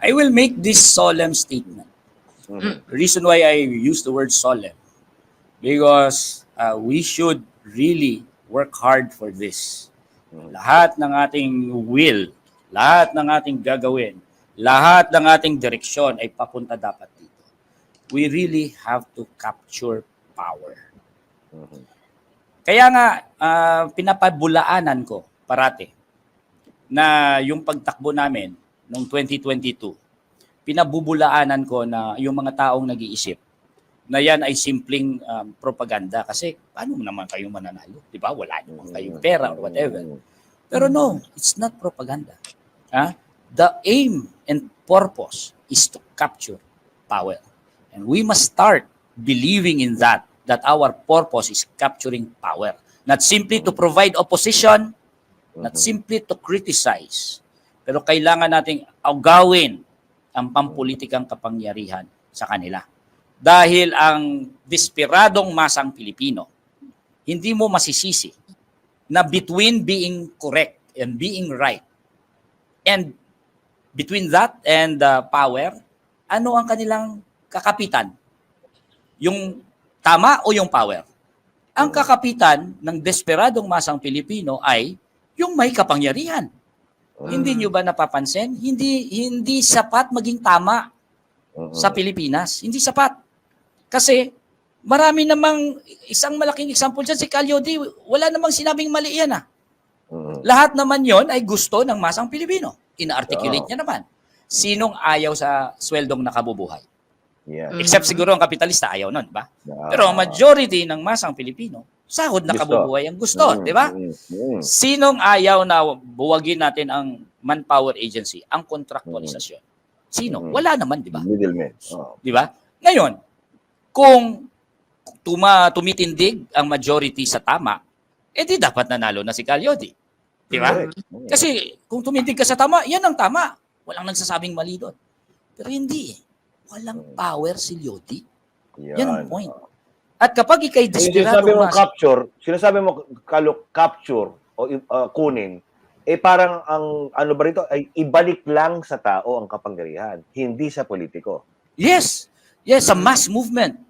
I will make this solemn statement. Mhm. The reason why I use the word solemn, because uh, we should really work hard for this. Mhm. Lahat ng ating will, lahat ng ating gagawin, lahat ng ating direksyon ay papunta dapat dito. We really have to capture power. Mhm. Kaya nga, ah, pinapabulaanan ko parati na yung pagtakbo namin noong 2022, pinabubulaanan ko na yung mga taong nag-iisip na yan ay simpleng um, propaganda kasi paano naman kayo mananalo? Di ba? Wala naman kayong pera or whatever. Pero no, it's not propaganda. Ha? The aim and purpose is to capture power. And we must start believing in that, that our purpose is capturing power. Not simply to provide opposition, not Mhm. simply to criticize, pero kailangan nating agawin ang pampulitikang kapangyarihan sa kanila. Dahil ang desperadong masang Pilipino, hindi mo masisisi na between being correct and being right and between that and uh, power, ano ang kanilang kakapitan? Yung tama o yung power? Ang kakapitan ng desperadong masang Pilipino ay yung may kapangyarihan. Hindi nyo ba napapansin? Hindi hindi sapat maging tama sa Pilipinas. Hindi sapat. Kasi marami namang isang malaking example dyan si Calyodi, wala namang sinabing mali yan ah. Lahat naman yon ay gusto ng masang Pilipino. Ina-articulate Oo. niya naman. Sinong ayaw sa sweldong nakabubuhay? Yeah. Except siguro ang kapitalista ayaw nun, ba? Ah. Pero ang majority ng masang Pilipino, sahod na Gusto. kabubuhay ang gusto, Mhm. di ba? Mhm. Mhm. Sinong ayaw na buwagin natin ang manpower agency, ang kontraktualisasyon? Sino? Mhm. Wala naman, di ba? Middleman. Oh. Di ba? Ngayon, kung tuma, tumitindig ang majority sa tama, eh di dapat nanalo na si Calyodi. Di ba? Kasi kung tumitindig ka sa tama, yan ang tama. Walang nagsasabing mali doon. Pero hindi. eh. Walang power si Lyodi. Yan ang point. At kapag ikay desperado sinasabi mo mas, capture, sinasabi mo kalo, capture o uh, kunin, eh parang ang ano ba rito ay ibalik lang sa tao ang kapangyarihan, hindi sa politiko. yes, yes, a mass movement.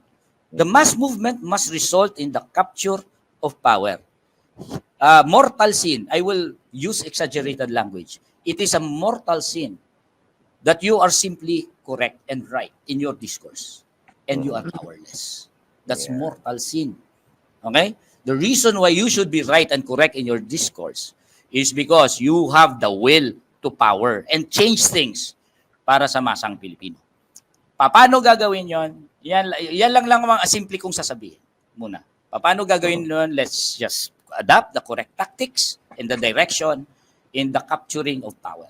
The mass movement must result in the capture of power. Uh, mortal sin, I will use exaggerated language. It is a mortal sin that you are simply correct and right in your discourse and you are powerless. That's Yeah. mortal sin. Okay? The reason why you should be right and correct in your discourse is because you have the will to power and change things para sa masang Pilipino. Paano gagawin yon? Yan, yan lang lang mga simple kong sasabihin muna. Paano gagawin yon? Let's just adapt the correct tactics and the direction in the capturing of power.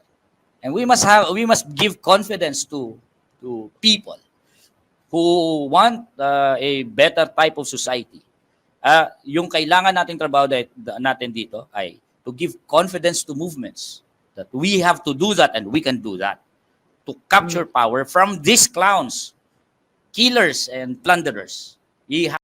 And we must have we must give confidence to to people who want uh, a better type of society. Ah, yung kailangan nating trabaho natin dito ay to give confidence to movements that we have to do that and we can do that to capture power from these clowns, killers and plunderers.